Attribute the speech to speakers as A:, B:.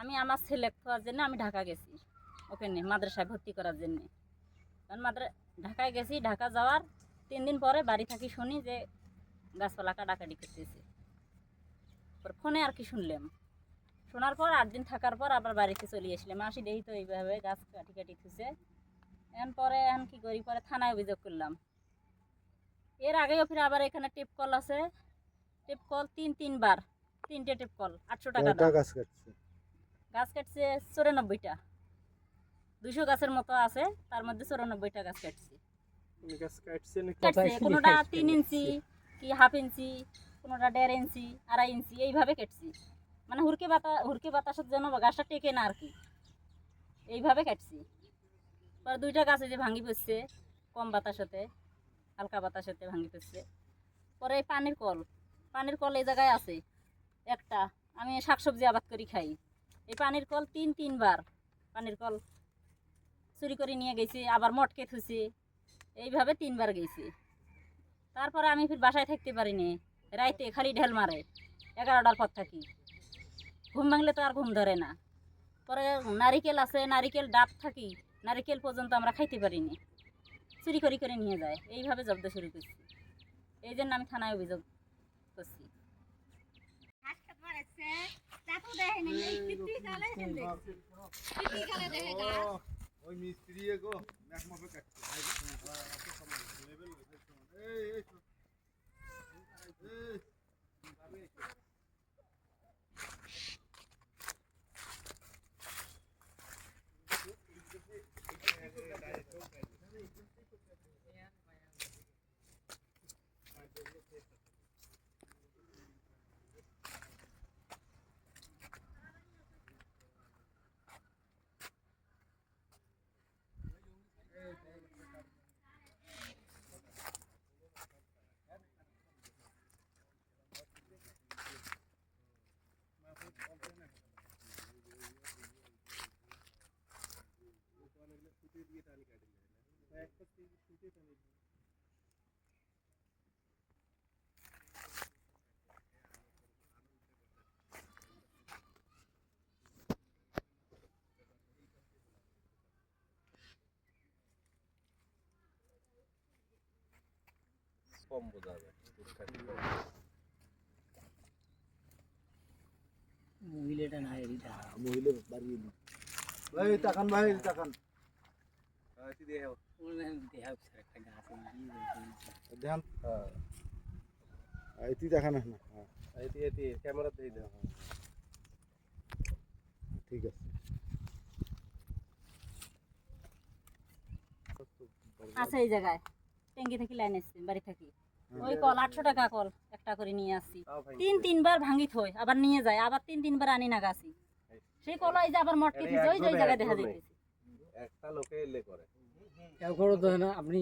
A: আমি আমার ছেলে খাওয়ার জন্য আমি ঢাকা গেছি ওখানে মাদ্রাসায় ভর্তি করার জন্যে। কারণ মাদ্রা ঢাকায় গেছি ঢাকা যাওয়ার তিন দিন পরে বাড়ি থাকি শুনি যে গাছপালা কাটাকাটি করতেছে। পর ফোনে আর কি শুনলাম। শোনার পর আট দিন থাকার পর আবার বাড়িতে চলে আসলাম। আসি দেখি তো এইভাবে গাছ কাটি কাটি থুছে এখন পরে এখন কি করি পরে থানায় অভিযোগ করলাম। এর আগেও ফির আবার এখানে টিপ কল আছে। টিপ কল তিন তিনবার তিনটে টিপ কল আটশো টাকা।
B: গাছ কাটছে
A: চুরানব্বইটা। দুইশো গাছের মতো আছে তার মধ্যে চুরানব্বইটা গাছ কাটছে।
C: গাছ কাটছে
A: কাটছে কোনোটা তিন ইঞ্চি কি হাফ ইঞ্চি কোনোটা দেড় ইঞ্চি আড়াই ইঞ্চি এইভাবে কাটছি। মানে হুরকে বাতা হুরকে বাতাসের জন্য গাছটা টেকে না আর কি। এইভাবে কাটছি। পরে দুইটা গাছ যে ভাঙি পড়ছে কম বাতাসতে হালকা বাতাসতে ভাঙি পড়ছে। পরে পানির কল পানির কল এই জায়গায় আছে একটা। আমি শাকসবজি আবাদ করি খাই। এই পানির কল তিন, তিনবার পানির কল চুরি করে নিয়ে গেছি, আবার মটকে থুছি এইভাবে তিনবার গেছি। তারপরে আমি ফির বাসায় থাকতে পারিনি। রাইতে খালি ঢেল মারে, এগারোটার পর থাকি। ঘুম ভাঙলে তো আর ঘুম ধরে না। পরে নারিকেল আছে, নারিকেল ডাব থাকি, নারিকেল পর্যন্ত আমরা খাইতে পারিনি। চুরি করি করে নিয়ে যায়। এইভাবে জব্দ শুরু করছি। এই জন্য আমি থানায় অভিযোগ করছি।
B: ওই মিস্ত্রি গো এক মাপে কাটছে।
C: কম বোঝা যায়।
D: মহিলাটা না এরিটা
B: মহিলা বাড়িয়ে নি ভাই তাকান ভাই তাকান। না। হ্যাঁ।
C: এটি এটি ক্যামেরা দিয়ে দাও
B: ঠিক আছে।
A: আছে এই জায়গায়। ট্যাঙ্কি থেকে লাইন আসছে বাড়ি থাকি।
B: হ্যাঁ।
A: ওই কল আটশো টাকা কল একটা করে নিয়ে আসছি তিন তিনবার ভাঙি থই আবার নিয়ে যায় আবার তিন তিনবার আনি না গাছি। সেই কল এই যে আবার মটকে ওই জায়গায় দেখা। যাইতেছে।
C: একটা লোকে এলে করে।
D: এখনও তো না আপনি